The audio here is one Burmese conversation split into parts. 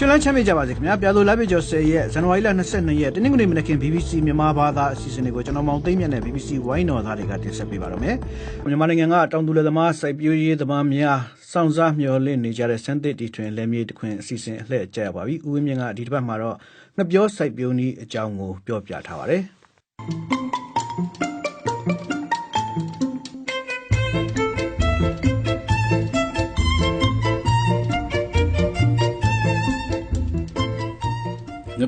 ရှင်လန်းချမ်းမြေ့ကြပါစေခင်ဗျာပြာသိုလပြကျော်10ရက်ဇန်နဝါရီလ22ရက်တနင်္ဂနွေမနက်ခင်း BBC မြန်မာဘာသာအစီအစဉ်တွေကိုကျွန်တော်မောင်သိမ့်မြတ်နဲ့ BBC ဝိုင်းတော်သားတွေကတင်ဆက်ပေးပါတော့မယ်မြန်မာနိုင်ငံကတောင်သူလယ်သမားစိုက်ပျိုးရေးသမားများစောင့်စားမျှော်လင့်နေကြတဲ့စမ်းသစ်တီထွင်လက်မြေတခွင်အစီအစဉ်အလှည့်ကျရပါပြီဦးဝင်းမြင့်ကဒီတစ်ပတ်မှာတော့ငပြောစိုက်ပျိုးနည်းအကြောင်းကိုပြောပြထားပါတယ်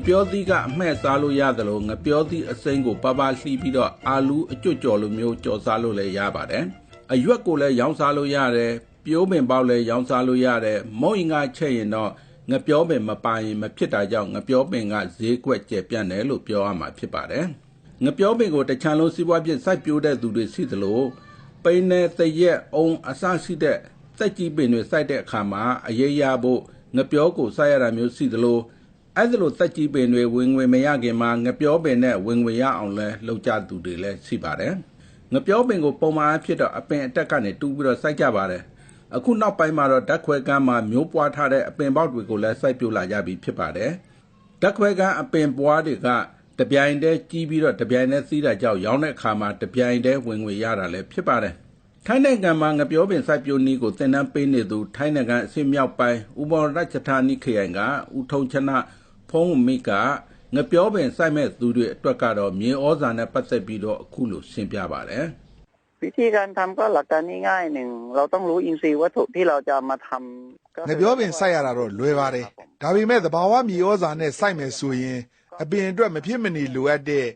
ပြောသီးကအမှဲ့စားလို့ရသလိုငပြောသီးအစိမ်းကိုပါပါလှီးပြီးတော့အာလူးအကျွတ်ကြော်လိုမျိုးကြော်စားလို့လည်းရပါတယ်။အရွက်ကိုလည်းရောင်းစားလို့ရတယ်။ပြိုးပင်ပေါက်လည်းရောင်းစားလို့ရတယ်။မုံရင်ကချက်ရင်တော့ငပြောပင်မပါရင်မဖြစ်တာကြောင့်ငပြောပင်ကဈေးကွက်ကျပြန့်တယ်လို့ပြောရမှာဖြစ်ပါတယ်။ငပြောပင်ကိုတချံလုံးစီးပွားဖြစ်စိုက်ပျိုးတဲ့သူတွေရှိသလိုပိန်းနဲ့တရက်အုံအစရှိတဲ့တက်ကြီးပင်တွေစိုက်တဲ့အခါမှာအရေးရဖို့ငပြောကိုစိုက်ရတာမျိုးရှိသလို အဲ့ဒါလိုတက်ကြီးပင်တွေဝင်ငွေမရခင်မှာငပြောပင်နဲ့ဝင်ငွေရအောင်လဲလုပ်ကြသူတွေလည်းရှိပါတယ်ငပြောပင်ကိုပုံမှန်အဖြစ်တော့အပင်အတက်ကနေတူးပြီးတော့စိုက်ကြပါတယ်အခုနောက်ပိုင်းမှာတော့ဓာတ်ခွဲကမ်းမှာမျိုးပွားထားတဲ့အပင်ပေါက်တွေကိုလည်းစိုက်ပျိုးလာကြပြီဖြစ်ပါတယ်ဓာတ်ခွဲကမ်းအပင်ပွားတွေကတပြိုင်တည်းကြီးပြီးတော့တပြိုင်တည်းစီးတာကြောင့်ရောင်းတဲ့အခါမှာတပြိုင်တည်းဝင်ငွေရတာလည်းဖြစ်ပါတယ်ထိုင်းနိုင်ငံမှာငပြောပင်စိုက်ပျိုးနည်းကိုသင်တန်းပေးနေသူထိုင်းနိုင်ငံအစီမြောက်ပိုင်းဥပရချထာနိခရိုင်ကဦးထုံချနာ ဖုံးမိကငပြောပင်စိုက်မဲ့သူတွေအတွက်ကတော့မြေဩဇာနဲ့ပတ်သက်ပြီးတော့အခုလိုရှင်းပြပါတယ် วิธีการทำก็หลักการง่ายๆหนึ่งเราต้องรู้อินทรีย์วัตถุที่เราจะมาทำก็ ငပြောပင်စိုက်ရတာတော့လွယ်ပါတယ်ဒါပေမဲ့သဘာဝမြေဩဇာနဲ့စိုက်မယ်ဆိုရင်အပင်အတွက်မဖြစ်မနေလိုအပ်တဲ့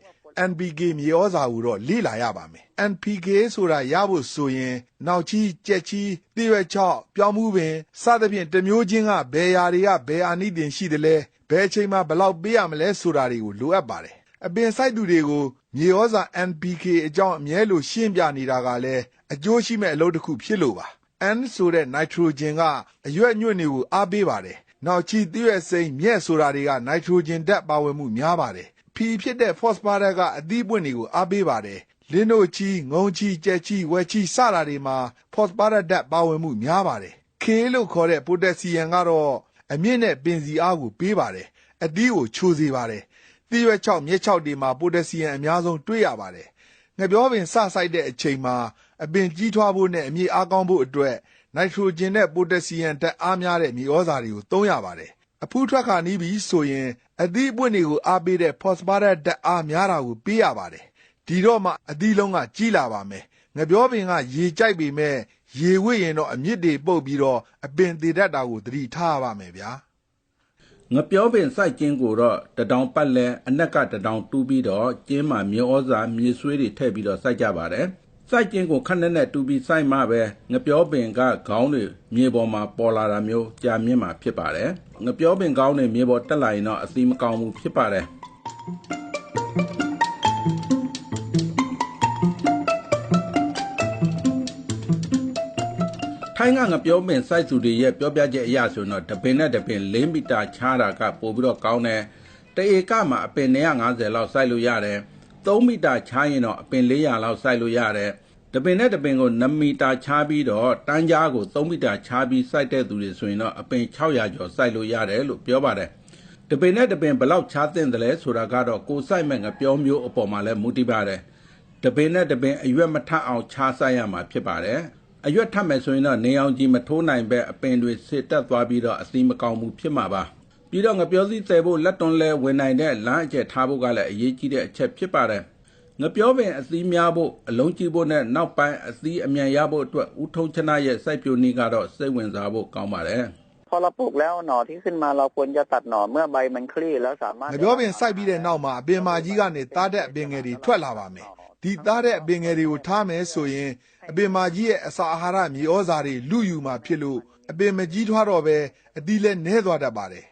NPK မြေဩဇာကိုတော့လေ့လာရပါမယ် NPK ဆိုတာရဖို့ဆိုရင်နောက်ချီကြက်ချီတိရွက်ချောက်ပြောင်းမှုပင်စသဖြင့်တစ်မျိုးချင်းကဘယ်ယာတွေကဘယ်အာနိသင်ရှိတယ်လဲ ဘယ်အချိန်မှာဘယ်လောက်ပေးရမလဲဆိုတာတွေကိုလိုအပ်ပါတယ်အပင်စိုက်သူတွေကိုမြေဩဇာ NPK အကြောင်းအမြဲလိုရှင်းပြနေတာကလည်းအကျိုးရှိမဲ့အလုပ်တစ်ခုဖြစ်လို့ပါ N ဆိုတဲ့ nitrogen ကအရွက်ညွန့်တွေကိုအားပေးပါတယ်နောက်ချီသရွက်စိမ်းမြက်ဆိုတာတွေက nitrogen ဓာတ်ပါဝင်မှုများပါတယ်ဖီဖြစ်တဲ့ phosphorus ကအသီးပွင့်တွေကိုအားပေးပါတယ်လင်းတို့ချီငုံချီကြက်ချီဝက်ချီစတာတွေမှာ phosphorus ဓာတ်ပါဝင်မှုများပါတယ် K လို့ခေါ်တဲ့ potassium ကတော့ အမြင့်နဲ့ပင်စီအားကိုပေးပါတယ်အသီးကိုချိုစေပါတယ်သီးရွက်ချောက်မြက်ချောက်တွေမှာ potassium အများဆုံးတွေ့ရပါတယ်ငပြောပင်စစိုက်တဲ့အချိန်မှာအပင်ကြီးထွားဖို့နဲ့အမြေအားကောင်းဖို့အတွက်နိုက်ထရိုဂျင်နဲ့ပိုတက်ဆီယမ်ဓာတ်အားများတဲ့မြေဩဇာတွေကိုသုံးရပါတယ်အဖူးထွက်ခါနီးပြီဆိုရင်အသီးအပွင့်တွေကိုအားပေးတဲ့ phosphorus ဓာတ်အားများတာကိုပေးရပါတယ်ဒီတော့မှအသီးလုံးကကြီးလာပါမယ်ငပြောပင်ကရေကြိုက်ပေမဲ့ ရေဝိရင်တော့အမြင့်တွေပုတ်ပြီးတော့အပင်သေးတတ်တာကိုသတိထားရပါမယ်ဗျာငပြောပင်စိုက်ကျင်းကိုတော့တတောင်ပတ်လဲအနက်ကတတောင်တူးပြီးတော့ကျင်းမှာမြေဩဇာမြေဆွေးတွေထည့်ပြီးတော့စိုက်ကြပါတယ်စိုက်ကျင်းကိုခက်နဲ့နဲ့တူးပြီးစိုက်မှပဲငပြောပင်ကခေါင်းတွေမြေပေါ်မှာပေါ်လာတာမျိုးကြာမြင့်မှာဖြစ်ပါတယ်ငပြောပင်ခေါင်းတွေမြေပေါ်တက်လာရင်တော့အစီမကောင်းဘူးဖြစ်ပါတယ် ထိုင်းကငပြောပင်စိုက်သူတွေရဲ့ပြောပြချက်အရဆိုရင်တော့တပင်နဲ့တပင်၄မီတာခြားတာကပိုပြီးတော့ကောင်းတယ်တဧကမှာအပင်150လောက်စိုက်လို့ရတယ်3မီတာခြားရင်တော့အပင်400လောက်စိုက်လို့ရတယ်တပင်နဲ့တပင်ကို2မီတာခြားပြီးတော့တန်းကြားကို3မီတာခြားပြီးစိုက်တဲ့သူတွေဆိုရင်တော့အပင်600ကျော်စိုက်လို့ရတယ်လို့ပြောပါတယ်တပင်နဲ့တပင်ဘယ်လောက်ခြားသင့်တယ်လဲဆိုတာကတော့ကိုယ်စိုက်မဲ့ငပြောမျိုးအပေါ်မှာလည်းမူတည်ပါတယ်တပင်နဲ့တပင်အရွက်မထအောင်ခြားစိုက်ရမှာဖြစ်ပါတယ် အရွက်ထပ်မယ်ဆိုရင်တော့နေအောင်ကြီးမထိုးနိုင်ပဲအပင်တွေစစ်တက်သွားပြီးတော့အစီမကောင်းမှုဖြစ်မှာပါပြီးတော့ငပြောစည်းသယ်ဖို့လက်တွန်းလဲဝင်နိုင်တဲ့လမ်းအကျက်ထားဖို့ကလည်းအရေးကြီးတဲ့အချက်ဖြစ်ပါတယ်ငပြောပင်အစည်းများဖို့အလုံးကြီးဖို့နဲ့နောက်ပိုင်းအစည်းအမြန်ရဖို့အတွက်ဦးထုံချနာရဲ့စိုက်ပျိုးနည်းကတော့စိတ်ဝင်စားဖို့ကောင်းပါတယ် พอเราปลูกแล้วหน่อที่ขึ้นมาเราควรจะตัดหน่อเมื่อใบมันคลี่แล้วสามารถ ငပြောပင်စိုက်ပြီးတဲ့နောက်မှာအပင်မာကြီးကနေသားတဲ့အပင်ငယ်တွေထွက်လာပါမယ်ဒီသားတဲ့အပင်ငယ်တွေကိုထားမယ်ဆိုရင်အပင်မာကြီးရဲ့အစာအာဟာရမြေဩဇာတွေလူယူမှာဖြစ်လို့အပင်မကြီးထွားတော့ပဲအသီးလဲနှဲသွားတတ်ပါတယ်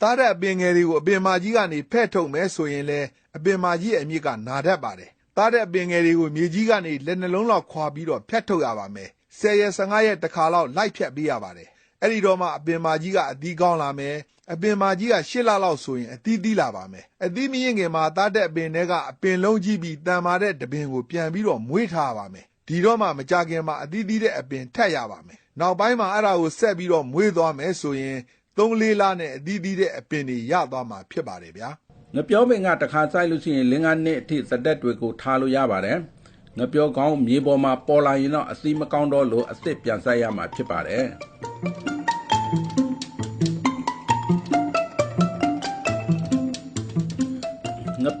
သားတဲ့အပင်ငယ်တွေကိုအပင်မာကြီးကနေဖဲ့ထုတ်မယ်ဆိုရင်လဲအပင်မာကြီးရဲ့အမြစ်ကနာတတ်ပါတယ်သားတဲ့အပင်ငယ်တွေကိုမြေကြီးကနေလက်နှလုံးလောက်ခွာပြီးတော့ဖျက်ထုတ်ရပါမယ်10ရက်15ရက်တစ်ခါလောက်လိုက်ဖြတ်ပေးရပါတယ် အဲ့ဒီတော့မှအပင်မာကြီးကအသီးကောင်းလာမယ်အပင်မာကြီးကရှစ်လလောက်ဆိုရင်အသီးသီးလာပါမယ်အသီးမရင်ခင်မှာသားတဲ့အပင်တွေကအပင်လုံးကြီးပြီးတန်မာတဲ့တပင်ကိုပြန်ပြီးတော့မွေးထားပါမယ်ဒီတော့မှမကြခင်မှာအသီးသီးတဲ့အပင်ထက်ရပါမယ်နောက်ပိုင်းမှာအဲ့ဒါကိုဆက်ပြီးတော့မွေးသွားမယ်ဆိုရင်3-4လနဲ့အသီးသီးတဲ့အပင်တွေရသွားမှာဖြစ်ပါတယ်ဗျာငပြောပင်ကတစ်ခါစိုက်လို့ရှိရင်လင်းကနှစ်အထိသတက်တွေကိုထားလို့ရပါတယ်ငပြောကောင်းမြေပေါ်မှာပေါ်လာရင်တော့အစီမကောင်းတော့လို့အစ်စ်ပြန်ဆိုင်ရမှာဖြစ်ပါတယ်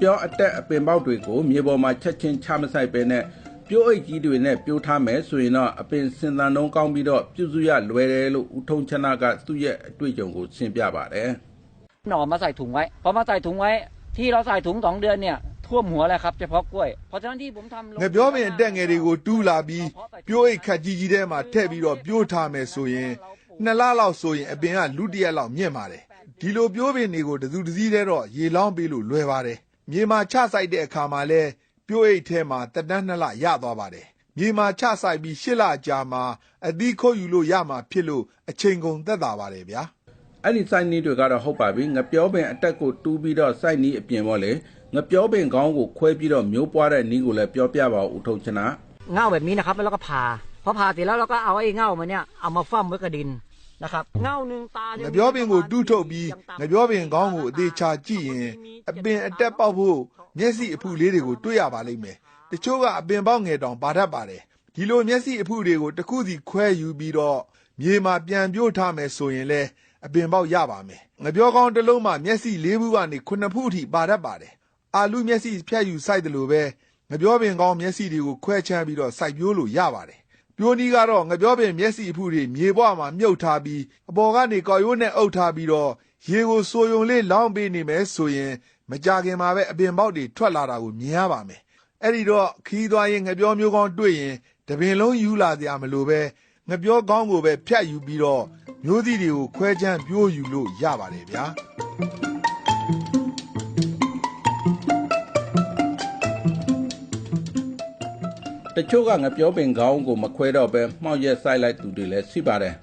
ငပြောအတက်အပင်ပေါက်တွေကိုမြေပေါ်မှာချက်ချင်းချမဆိုင်ပဲနဲ့ပြိုးအိတ်ကြီးတွေနဲ့ပြိုးထားမယ်ဆိုရင်တော့အပင်စင်သန်နှုံးကောင်းပြီးတော့ပြုစုရလွယ်တယ်လို့ဦးထုံးချနာကသူ့ရဲ့အတွေ့အကြုံကိုရှင်းပြပါတယ် หน่อมาใส่ถุงไว้ พอมาใส่ถุงไว้ ที่เราใส่ถุงสองเดือนเนี่ยท่วมหัวแล้วครับเฉพาะกล้วย เพราะฉะนั้นที่ผมทำล ငပြောပင်အတက်ငယ်တွေကိုတူးလာပြီးပြိုးအိတ်ခတ်ကြီးကြီးထဲမှာထည့်ပြီးတော့ပြိုးထားမယ်ဆိုရင်နှစ်လလောက်ဆိုရင်အပင်ကလူတစ်ရက်လောက်မြင့်ပါတယ်ဒီလိုပြိုးပင်တွေကိုတစုတစည်းတည်းတော့ရေလောင်းပေးလို့လွယ်ပါတယ် မြေမှာချဆိုင်တဲ့အခါမှာလဲပြိုးအိတ်ထဲမှာတက်တန်းနှစ်လရသွားပါတယ်မြေမှာချဆိုင်ပြီးရှစ်လကြာမှာအသီးခုတ်ယူလို့ရမှာဖြစ်လို့အချိန်ကုန်သက်သာပါတယ်ဗျာ အဲ့ဒီစိုက်နီးတွေကတော့ဟုတ်ပါပြီငပြောပင်အတက်ကိုတူးပြီးတော့စိုက်နီးအပြင်ပေါ့လေငပြောပင်ခေါင်းကိုခွဲပြီးတော့မျိုးပွားတဲ့နီးကိုလည်းပြောပြပါဦးဦးထုံချနာ เง่าแบบนี้นะครับแล้วเราก็ผ่าพอผ่าเสร็จแล้วเราก็เอาไอ้เง่ามันเนี่ยเอามาฟั่มไว้กับดิน นะครับเง่าหนึ่งตา ငပြောပင်ကိုတူးထုတ်ပြီးငပြောပင်ကောင်းကိုအသေးချာကြည့်ရင်အပင်အတက်ပေါက်ဖို့မျက်စိအဖုလေးတွေကိုတွေ့ရပါလိမ့်မယ်တချို့ကအပင်ပေါက်ငယ်တောင်ပါတတ်ပါတယ်ဒီလိုမျက်စိအဖုတွေကိုတစ်ခုစီခွဲယူပြီးတော့မြေမှာပြန်ပြို့ထားမယ်ဆိုရင်လဲအပင်ပေါက်ရပါမယ်ငပြောကောင်းတစ်လုံးမှာမျက်စိ၄ဘူးကနေခုနှစ်ဖုအထိပါတတ်ပါတယ်အာလူမျက်စိဖြတ်ယူစိုက်တယ်လို့ပဲငပြောပင်ကောင်းမျက်စိတွေကိုခွဲချမ်းပြီးတော့စိုက်ပြိုးလို့ရပါတယ် ပြိုးနီးကတော့ငပြောပင်မျက်စိအဖုတွေမြေပွားမှာမြုပ်ထားပြီးအပေါ်ကနေကောက်ရိုးနဲ့အုပ်ထားပြီးတော့ရေကိုစိုးယုံလေးလောင်းပေးနေမယ်ဆိုရင်မကြခင်မှာပဲအပင်ပေါက်တွေထွက်လာတာကိုမြင်ရပါမယ်အဲ့ဒီတော့ခီးသွားရင်ငပြောမျိုးကောင်းတွေ့ရင်တပင်လုံးယူလာစရာမလိုပဲငပြောကောင်းကိုပဲဖြတ်ယူပြီးတော့မျိုးသီးတွေကိုခွဲချမ်းပြိုးယူလို့ရပါတယ်ဗျာ ချို့ကငပြောပင်ခေါင်းကိုမခွဲတော့ပဲမှောက်ရက်စိုက်လိုက်သူတွေလည်းရှိပါတယ်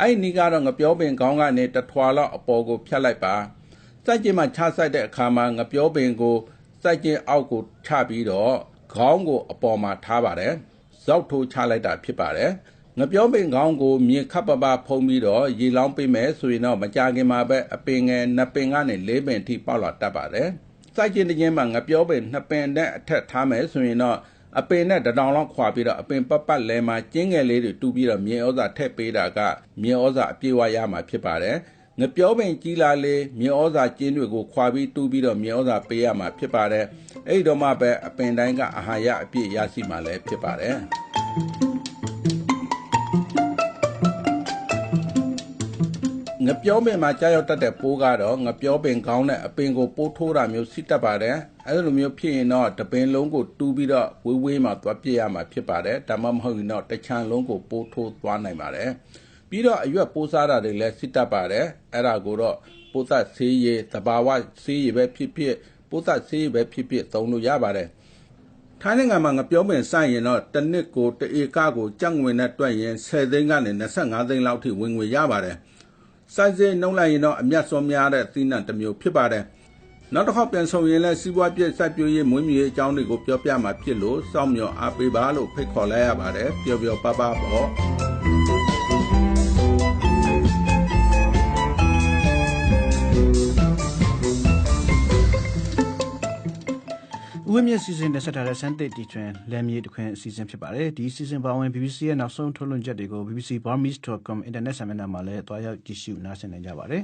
အဲ့ဒီနီးကတော့ငပြောပင်ခေါင်းကနေတထွာလောက်အပေါ်ကိုဖြတ်လိုက်ပါစိုက်ကျင်မှာချစိုက်တဲ့အခါမှာငပြောပင်ကိုစိုက်ကျင်အောက်ကိုချပြီးတော့ခေါင်းကိုအပေါ်မှာထားပါတယ်ဇောက်ထိုးချလိုက်တာဖြစ်ပါတယ်ငပြောပင်ခေါင်းကိုမြေခပ်ပပဖုံးပြီးတော့ရေလောင်းပေးမယ်ဆိုရင်တော့မကြခင်မှာပဲအပင်ငယ်နှစ်ပင်ကနေလေးပင်ထိပေါက်လာတတ်ပါတယ်စိုက်ကျင်တဲ့ချင်းမှာငပြောပင်နှစ်ပင်နဲ့အထက်ထားမယ်ဆိုရင်တော့ အပင်နဲ့တတောင်လောက်ခွာပြီးတော့အပင်ပတ်ပတ်လဲမှာကျင်းငယ်လေးတွေတူးပြီးတော့မြေဩဇာထည့်ပေးတာကမြေဩဇာအပြည့်ဝရမှာဖြစ်ပါတယ်။ငပြောပင်ကြီးလာလေးမြေဩဇာကျင်းတွေကိုခွာပြီးတူးပြီးတော့မြေဩဇာပေးရမှာဖြစ်ပါတယ်။အဲ့ဒီတော့မှပဲအပင်တိုင်းကအာဟာရအပြည့်ရရှိမှာလည်းဖြစ်ပါတယ်။ ငပြောပင်မှာကြာရောက်တတ်တဲ့ပိုးကတော့ငပြောပင်ကောင်းတဲ့အပင်ကိုပိုးထိုးတာမျိုးရှိတတ်ပါတယ်အဲလိုမျိုးဖြစ်ရင်တော့တပင်လုံးကိုတူးပြီးတော့ဝေးဝေးမှာသွားပြစ်ရမှာဖြစ်ပါတယ်ဒါမှမဟုတ်ရင်တော့တစ်ချံလုံးကိုပိုးထိုးသွားနိုင်ပါတယ်ပြီးတော့အရွက်ပိုးစားတာတွေလည်းရှိတတ်ပါတယ်အဲ့ဒါကိုတော့ပိုးသက်ဆေးရည်တဘာဝဆေးရည်ပဲဖြစ်ဖြစ်ပိုးသက်ဆေးရည်ပဲဖြစ်ဖြစ်သုံးလို့ရပါတယ်ထိုင်းနိုင်ငံမှာငပြောပင်စိုက်ရင်တော့တစ်နှစ်ကိုတစ်ဧကကိုကြက်ငွေနဲ့တွက်ရင်10သိန်းကနေ25သိန်းလောက်ထိဝင်ငွေရပါတယ်။ စိုက်စိနှုံးလိုက်ရင်တော့အမျက်စောများတဲ့သီးနှံတစ်မျိုးဖြစ်ပါတယ်။နောက်တစ်ခေါက်ပြန်ဆုံရင်လည်းစီးပွားပြည့်စိုက်ပျိုးရေးမွေးမြူရေးအကြောင်းတွေကိုပြောပြမှာဖြစ်လို့စောင့်မျှော်အားပေးပါလို့ဖိတ်ခေါ်လိုက်ရပါတယ်။ပျော်ပျော်ပါပါပေါ့။ င်းမြင့်စီစဉ်တင်ဆက်ထားတဲ့စမ်းသစ်တီထွင်လမ်းမြေတစ်ခွင်အစီအစဉ်ဖြစ်ပါတယ်ဒီစီစဉ်ပါဝင် BBC ရဲ့နောက်ဆုံးထုတ်လွှင့်ချက်တွေကို bbcburmese.com internet ဆာမျက်နှာမှာလည်းတွားရောက်ကြည့်ရှုနားဆင်နိုင်ကြပါတယ်